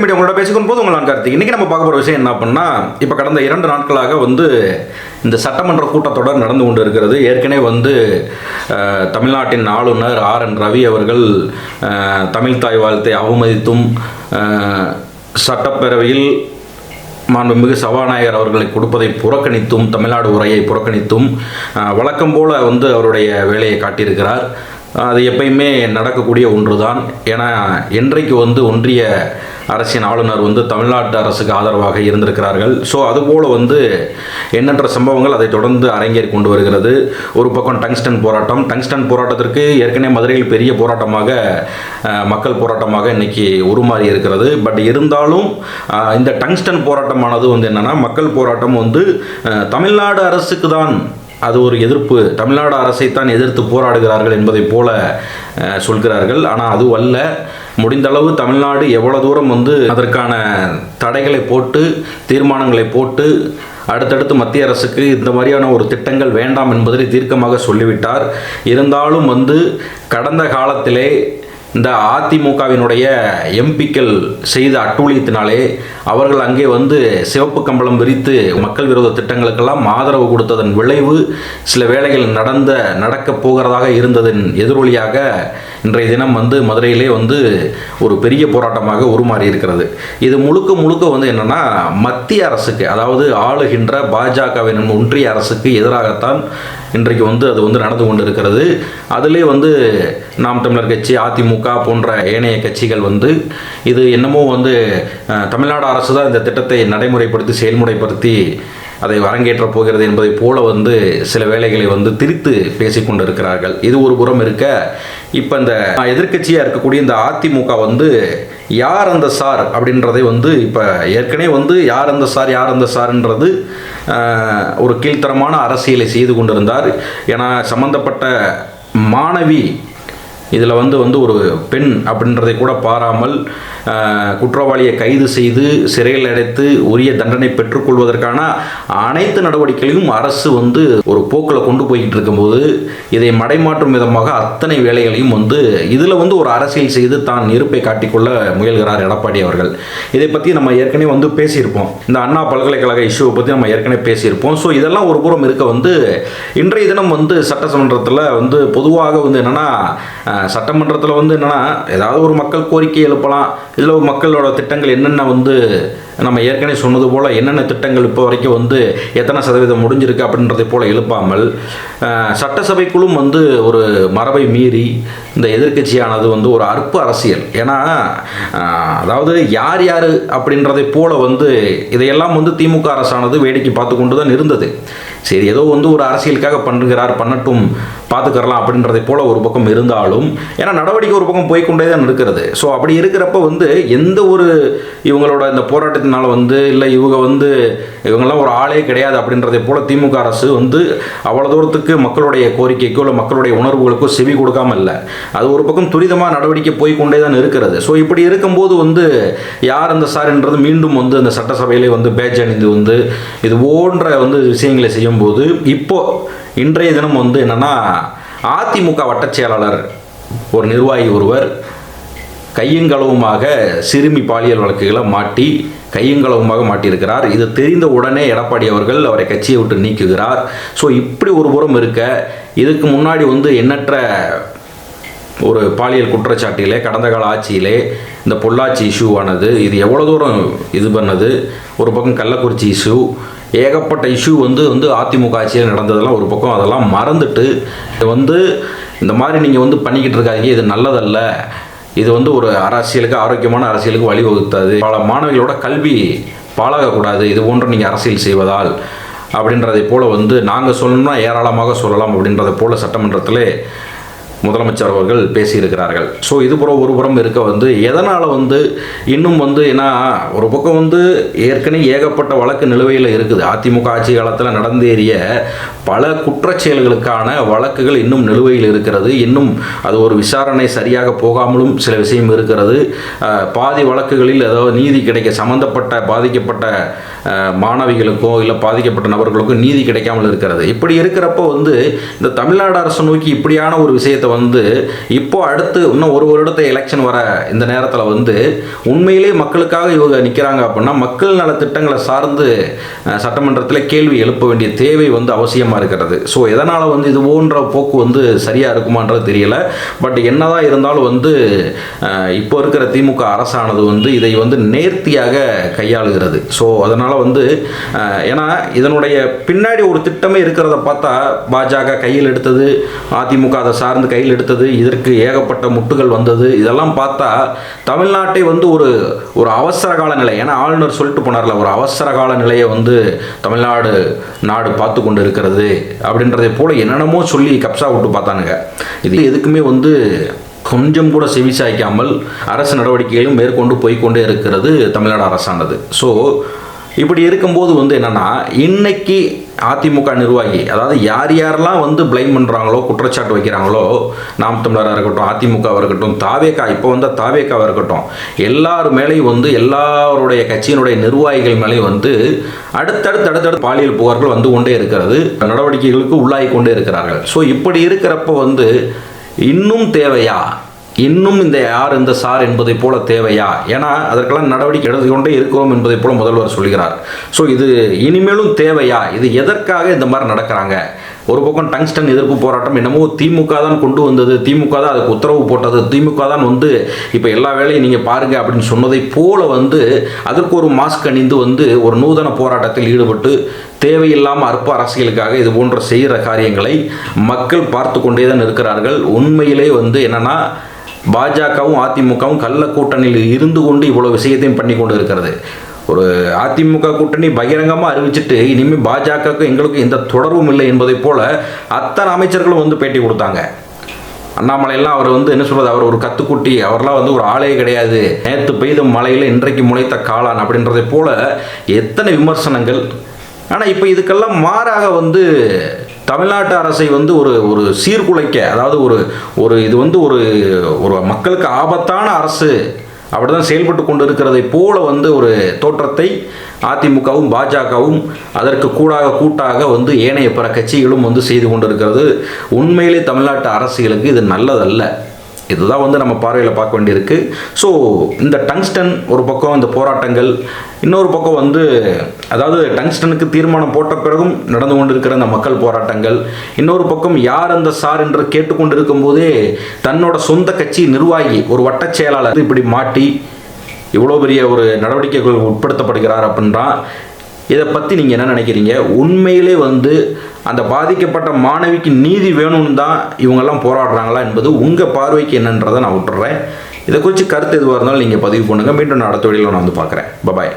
Update media உங்களோட பேசிக்கும் போது உங்கள் நான் இன்றைக்கி நம்ம பார்க்க போகிற விஷயம் என்ன அப்படின்னா இப்போ கடந்த இரண்டு நாட்களாக வந்து இந்த சட்டமன்ற கூட்டத்தொடர் நடந்து கொண்டு இருக்கிறது ஏற்கனவே வந்து தமிழ்நாட்டின் ஆளுநர் ஆர் என் ரவி அவர்கள் தமிழ் தாய் வாழ்த்தை அவமதித்தும் சட்டப்பேரவையில் மாண்புமிகு சபாநாயகர் அவர்களை கொடுப்பதை புறக்கணித்தும் தமிழ்நாடு உரையை புறக்கணித்தும் வழக்கம் போல வந்து அவருடைய வேலையை காட்டியிருக்கிறார். அது எப்பயுமே நடக்கக்கூடிய ஒன்று தான் ஏன்னா என்றைக்கு வந்து ஒன்றிய அரசின் ஆளுநர் வந்து தமிழ்நாட்டு அரசுக்கு ஆதரவாக இருந்திருக்கிறார்கள் ஸோ அதுபோல் வந்து எண்ணற்ற சம்பவங்கள் அதை தொடர்ந்து அரங்கேறி கொண்டு வருகிறது. ஒரு பக்கம் டங்ஸ்டன் போராட்டம். டங்ஸ்டன் போராட்டத்திற்கு ஏற்கனவே மதுரையில் பெரிய போராட்டமாக மக்கள் போராட்டமாக இன்னைக்கு உருமாறி இருக்கிறது. பட் இருந்தாலும் இந்த டங்ஸ்டன் போராட்டமானது வந்து என்னன்னா மக்கள் போராட்டம் வந்து தமிழ்நாடு அரசுக்கு தான் அது ஒரு எதிர்ப்பு. தமிழ்நாடு அரசைத்தான் எதிர்த்து போராடுகிறார்கள் என்பதைப் போல சொல்கிறார்கள். ஆனால் அது அல்ல. முடிந்தளவு தமிழ்நாடு எவ்வளோ தூரம் வந்து அதற்கான தடைகளை போட்டு தீர்மானங்களை போட்டு அடுத்தடுத்து மத்திய அரசுக்கு இந்த மாதிரியான ஒரு திட்டங்கள் வேண்டாம் என்பதை தீர்க்கமாக சொல்லிவிட்டார். இருந்தாலும் வந்து கடந்த காலத்திலே இந்த அதிமுகவினுடைய எம்பிக்கள் செய்த அட்டூழியத்தினாலே அவர்கள் அங்கே வந்து சிவப்பு கம்பளம் விரித்து மக்கள் விரோத திட்டங்களுக்கெல்லாம் ஆதரவு கொடுத்ததன் விளைவு சில வேளைகள் நடந்த நடக்கப் போகிறதாக இருந்ததன் எதிரொலியாக இன்றைய தினம் வந்து மதுரையிலே வந்து ஒரு பெரிய போராட்டமாக உருமாறி இருக்கிறது. இது முழுக்க முழுக்க வந்து என்னென்னா மத்திய அரசுக்கு அதாவது ஆளுகின்ற பாஜகவின் ஒன்றிய அரசுக்கு எதிராகத்தான் இன்றைக்கு வந்து அது வந்து நடந்து கொண்டிருக்கிறது. அதிலே வந்து நாம் தமிழர் கட்சி அதிமுக போன்ற ஏனைய கட்சிகள் வந்து இது என்னமோ வந்து தமிழ்நாடு அரசு தான் இந்த திட்டத்தை நடைமுறைப்படுத்தி செயல்முறைப்படுத்தி அதை அரங்கேற்றப் போகிறது என்பதைப் போல வந்து சில வேலைகளை வந்து திரித்து பேசிக் கொண்டிருக்கிறார்கள். இது ஒரு புறம் இருக்க இப்போ இந்த எதிர்க்கட்சியாக இருக்கக்கூடிய இந்த அதிமுக வந்து யார் அந்த சார் அப்படின்றதை வந்து இப்போ ஏற்கனவே வந்து யார் அந்த சார் யார் அந்த சார்ன்றது ஒரு கீழ்த்தரமான அரசியலை செய்து கொண்டிருந்தார். ஏன்னா சம்பந்தப்பட்ட மாணவி இதில் வந்து வந்து ஒரு பெண் அப்படின்றதை கூட பாராமல் குற்றவாளியை கைது செய்து சிறையில் அடைத்து உரிய தண்டனை பெற்றுக்கொள்வதற்கான அனைத்து நடவடிக்கைகளையும் அரசு வந்து ஒரு போக்கில் கொண்டு போய்கிட்டு இருக்கும்போது இதை மடைமாற்றும் விதமாக அத்தனை வேலைகளையும் வந்து இதில் வந்து ஒரு அரசியல் செய்து தான் இருப்பை காட்டிக்கொள்ள முயல்கிறார் எடப்பாடி அவர்கள். இதை பற்றி நம்ம ஏற்கனவே வந்து பேசியிருப்போம். இந்த அண்ணா பல்கலைக்கழக இஷ்யூவை பற்றி நம்ம ஏற்கனவே பேசியிருப்போம். ஸோ இதெல்லாம் ஒரு புறம் இருக்க வந்து இன்றைய தினம் வந்து சட்டமன்றத்தில் வந்து பொதுவாக வந்து என்னென்னா சட்டமன்றத்தில் வந்து என்னென்னா ஏதாவது ஒரு மக்கள் கோரிக்கை எழுப்பலாம். இதில் மக்களோட திட்டங்கள் என்னென்ன வந்து நம்ம ஏற்கனவே சொன்னது போல் என்னென்ன திட்டங்கள் இப்போ வரைக்கும் வந்து எத்தனை சதவீதம் முடிஞ்சிருக்கு அப்படின்றதை போல் எழுப்பாமல் சட்டசபைக்குள்ளும் வந்து ஒரு மரபை மீறி இந்த எதிர்க்கட்சியானது வந்து ஒரு அற்ப அரசியல். ஏன்னா அதாவது யார் யார் அப்படின்றதை போல் வந்து இதையெல்லாம் வந்து திமுக அரசானது வேடிக்கை பார்த்து கொண்டு தான் இருந்தது. சரி ஏதோ வந்து ஒரு அரசியலுக்காக பண்ணுகிறார் பண்ணட்டும் பார்த்துக்கறலாம் அப்படின்றதை போல ஒரு பக்கம் இருந்தாலும் ஏன்னா நடவடிக்கை ஒரு பக்கம் போய்க்கொண்டே தான் இருக்கிறது. ஸோ அப்படி இருக்கிறப்ப வந்து எந்த ஒரு இவங்களோட இந்த போராட்டத்தினால வந்து இல்லை இவங்க வந்து இவங்கெல்லாம் ஒரு ஆளே கிடையாது அப்படின்றதை போல திமுக அரசு வந்து அவ்வளோ தூரத்துக்கு மக்களுடைய கோரிக்கைக்கோ இல்லை மக்களுடைய உணர்வுகளுக்கோ செவி கொடுக்காம இல்லை. அது ஒரு பக்கம் துரிதமாக நடவடிக்கை போய்க்கொண்டே தான் இருக்கிறது. ஸோ இப்படி இருக்கும்போது வந்து யார் அந்த சார்ன்றது மீண்டும் வந்து அந்த சட்டசபையிலே வந்து பேட்ச் அணிந்து வந்து இது போன்ற வந்து விஷயங்களை செய்யும்போது இப்போ இன்றைய தினம் வந்து என்னென்னா அதிமுக வட்டச் செயலாளர் ஒரு நிர்வாகி ஒருவர் கையங்களவுமாக சிறுமி பாலியல் வழக்குகளை மாட்டி கையங்களவுமாக மாட்டியிருக்கிறார். இது தெரிந்த உடனே எடப்பாடி அவர்கள் அவரை கட்சியை விட்டு நீக்குகிறார். ஸோ இப்படி ஒரு புறம் இருக்க இதுக்கு முன்னாடி வந்து எண்ணற்ற ஒரு பாலியல் குற்றச்சாட்டிலே கடந்த கால ஆட்சியிலே இந்த பொள்ளாச்சி இஷ்யூவானது இது எவ்வளோ தூரம் இது பண்ணது? ஒரு பக்கம் கள்ளக்குறிச்சி இஷ்யூ ஏகப்பட்ட இஷ்யூ வந்து வந்து அதிமுக ஆட்சியில் நடந்ததெல்லாம் ஒரு பக்கம். அதெல்லாம் மறந்துட்டு இது வந்து இந்த மாதிரி நீங்கள் வந்து பண்ணிக்கிட்டு இருக்காதீங்க. இது நல்லதல்ல. இது வந்து ஒரு அரசியலுக்கு ஆரோக்கியமான அரசியலுக்கு வழிவகுத்தாது பல மாணவிகளோட கல்வி பாழாகக்கூடாது. இது போன்று நீங்கள் அரசியல் செய்வதால் அப்படின்றதை போல் வந்து நாங்கள் சொல்லணும்னா ஏராளமாக சொல்லலாம் அப்படின்றத போல் சட்டமன்றத்திலே முதலமைச்சர் அவர்கள் பேசியிருக்கிறார்கள். ஸோ இது புறம் ஒரு புறம் இருக்க வந்து எதனால் வந்து இன்னும் வந்து ஏன்னா ஒரு பக்கம் வந்து ஏற்கனவே ஏகப்பட்ட வழக்கு நிலுவையில் இருக்குது. அதிமுக ஆட்சி காலத்தில் நடந்தேறிய பல குற்றச்செயல்களுக்கான வழக்குகள் இன்னும் நிலுவையில் இருக்கிறது. இன்னும் அது ஒரு விசாரணை சரியாக போகாமலும் சில விஷயம் இருக்கிறது. பாதி வழக்குகளில் ஏதாவது நீதி கிடைக்க சம்பந்தப்பட்ட பாதிக்கப்பட்ட மாணவிகளுக்கோ இல்லை பாதிக்கப்பட்ட நபர்களுக்கோ நீதி கிடைக்காமல் இருக்கிறது. இப்படி இருக்கிறப்போ வந்து இந்த தமிழ்நாடு அரசு நோக்கி இப்படியான ஒரு விஷயத்தை வந்து இப்போ அடுத்து இன்னும் ஒரு வருடத்தை எலெக்ஷன் வர இந்த நேரத்தில் வந்து உண்மையிலே மக்களுக்காக இவங்க நிற்கிறாங்க அப்படின்னா மக்கள் நல திட்டங்களை சார்ந்து சட்டமன்றத்தில் கேள்வி எழுப்ப வேண்டிய தேவை வந்து அவசியமாக இருக்கிறது. ஸோ எதனால் வந்து இது போன்ற போக்கு வந்து சரியாக இருக்குமான்றது தெரியல. பட் என்னதான் இருந்தாலும் வந்து இப்போ இருக்கிற திமுக அரசானது வந்து இதை வந்து நேர்த்தியாக கையாளுகிறது. ஸோ அதனால் வந்து ஏன்னா இதனுடைய பின்னாடி ஒரு திட்டமே இருக்கிறத பார்த்தா பாஜக கையில் எடுத்தது அதிமுக அதை சார்ந்து கையில் எடுத்தது இதற்கு ஏகப்பட்ட முட்டுகள் வந்தது. இதெல்லாம் பார்த்தா தமிழ்நாட்டை வந்து ஒரு ஒரு அவசர கால நிலை. ஏன்னா ஆளுநர் சொல்லிட்டு போனார்ல ஒரு அவசர கால நிலையை வந்து தமிழ்நாடு நாடு பார்த்து கொண்டு இருக்கிறது அப்படின்றதை போல் என்னென்னமோ சொல்லி கப்சா விட்டு பார்த்தானுங்க. இது எதுக்குமே வந்து கொஞ்சம் கூட செவி சாய்க்காமல் அரசு நடவடிக்கைகளும் மேற்கொண்டு போய்க்கொண்டே இருக்கிறது தமிழ்நாடு அரசானது. ஸோ இப்படி இருக்கும்போது வந்து என்னன்னா இன்னைக்கு அதிமுக நிர்வாகி அதாவது யார் யாரெல்லாம் வந்து பிளைம் பண்ணுறாங்களோ குற்றச்சாட்டு வைக்கிறாங்களோ நாம் தமிழராக இருக்கட்டும் அதிமுகவாக இருக்கட்டும் தாவேக்கா இப்போ வந்து தாவேக்காவாக இருக்கட்டும் எல்லார் மேலேயும் வந்து எல்லாருடைய கட்சியினுடைய நிர்வாகிகள் மேலேயும் வந்து அடுத்தடுத்து அடுத்தடுத்து பாலியல் புகார்கள் வந்து கொண்டே இருக்கிறது நடவடிக்கைகளுக்கு உள்ளாகி கொண்டே இருக்கிறார்கள். ஸோ இப்படி இருக்கிறப்ப வந்து இன்னும் தேவையா? இன்னும் இந்த யார் இந்த சார் என்பதை போல தேவையா? ஏன்னா அதற்கெல்லாம் நடவடிக்கை எடுத்து கொண்டே இருக்கிறோம் என்பதை போல முதல்வர் சொல்கிறார் ஸோ இது இனிமேலும் தேவையா? இது எதற்காக இந்த மாதிரி நடக்கிறாங்க? ஒரு பக்கம் டங்ஸ்டன் எதிர்ப்பு போராட்டம் என்னமோ திமுக தான் கொண்டு வந்தது திமுக தான் அதுக்கு உத்தரவு போட்டது திமுக தான் வந்து இப்போ எல்லா வேலையும் நீங்கள் பாருங்க அப்படின்னு சொன்னதை போல வந்து அதற்கு ஒரு மாஸ்க் அணிந்து வந்து ஒரு நூதன போராட்டத்தில் ஈடுபட்டு தேவையில்லாமல் அற்ப அரசியலுக்காக இது போன்ற செய்கிற காரியங்களை மக்கள் பார்த்து கொண்டே தான் இருக்கிறார்கள். உண்மையிலே வந்து என்னென்னா பாஜகவும் அதிமுகவும் கள்ள கூட்டணியில் இருந்து கொண்டு இவ்வளோ விஷயத்தையும் பண்ணி கொண்டு இருக்கிறது ஒரு அதிமுக கூட்டணி பகிரங்கமாக அறிவிச்சிட்டு இனிமேல் பாஜகவுக்கு எங்களுக்கும் எந்த தொடர்பும் இல்லை என்பதை போல அத்தனை அமைச்சர்களும் வந்து பேட்டி கொடுத்தாங்க. அண்ணாமலையெல்லாம் அவர் வந்து என்ன சொல்கிறது அவர் ஒரு கத்துக்குட்டி அவர்லாம் வந்து ஒரு ஆளே கிடையாது. நேற்று பெய்த மலையில் இன்றைக்கு முளைத்த காளான் அப்படின்றதை போல எத்தனை விமர்சனங்கள். ஆனால் இப்போ இதுக்கெல்லாம் மாறாக வந்து தமிழ்நாட்டு அரசை வந்து ஒரு ஒரு சீர்குலைக்க அதாவது ஒரு ஒரு இது வந்து ஒரு ஒரு மக்களுக்கு ஆபத்தான அரசு அப்படி தான் செயல்பட்டு கொண்டு இருக்கிறதை போல வந்து ஒரு தோற்றத்தை அதிமுகவும் பாஜகவும் அதற்கு கூடாக கூட்டாக வந்து ஏனைய பிற கட்சிகளும் வந்து செய்து கொண்டிருக்கிறது. உண்மையிலே தமிழ்நாட்டு அரசியலுக்கு இது நல்லதல்ல. இதுதான் வந்து நம்ம பார்வையில் பார்க்க வேண்டியிருக்கு. ஸோ இந்த டங்ஸ்டன் ஒரு பக்கம் இந்த போராட்டங்கள் இன்னொரு பக்கம் வந்து அதாவது டங்ஸ்டனுக்கு தீர்மானம் போட்ட பிறகும் நடந்து கொண்டிருக்கிற அந்த மக்கள் போராட்டங்கள் இன்னொரு பக்கம் யார் அந்த சார் என்று கேட்டுக்கொண்டிருக்கும் போதே தன்னோட சொந்த கட்சி நிர்வாகி ஒரு வட்டச் செயலாளர் இப்படி மாட்டி இவ்வளோ பெரிய ஒரு நடவடிக்கைகள் உட்படுத்தப்படுகிறார் அப்படின்றான். இதை பற்றி நீங்கள் என்ன நினைக்கிறீங்க? உண்மையிலே வந்து அந்த பாதிக்கப்பட்ட மாணவிக்கு நீதி வேணும்னு தான் இவங்கெல்லாம் போராடுறாங்களா என்பது உங்கள் பார்வைக்கு என்னன்றதை நான் விட்டுறேன். இதை குறித்து கருத்து எதுவாக இருந்தாலும் நீங்கள் பதிவு பண்ணுங்கள் மீண்டும் நான் அடுத்த வழியில் நான் வந்து பார்க்குறேன். பபாய்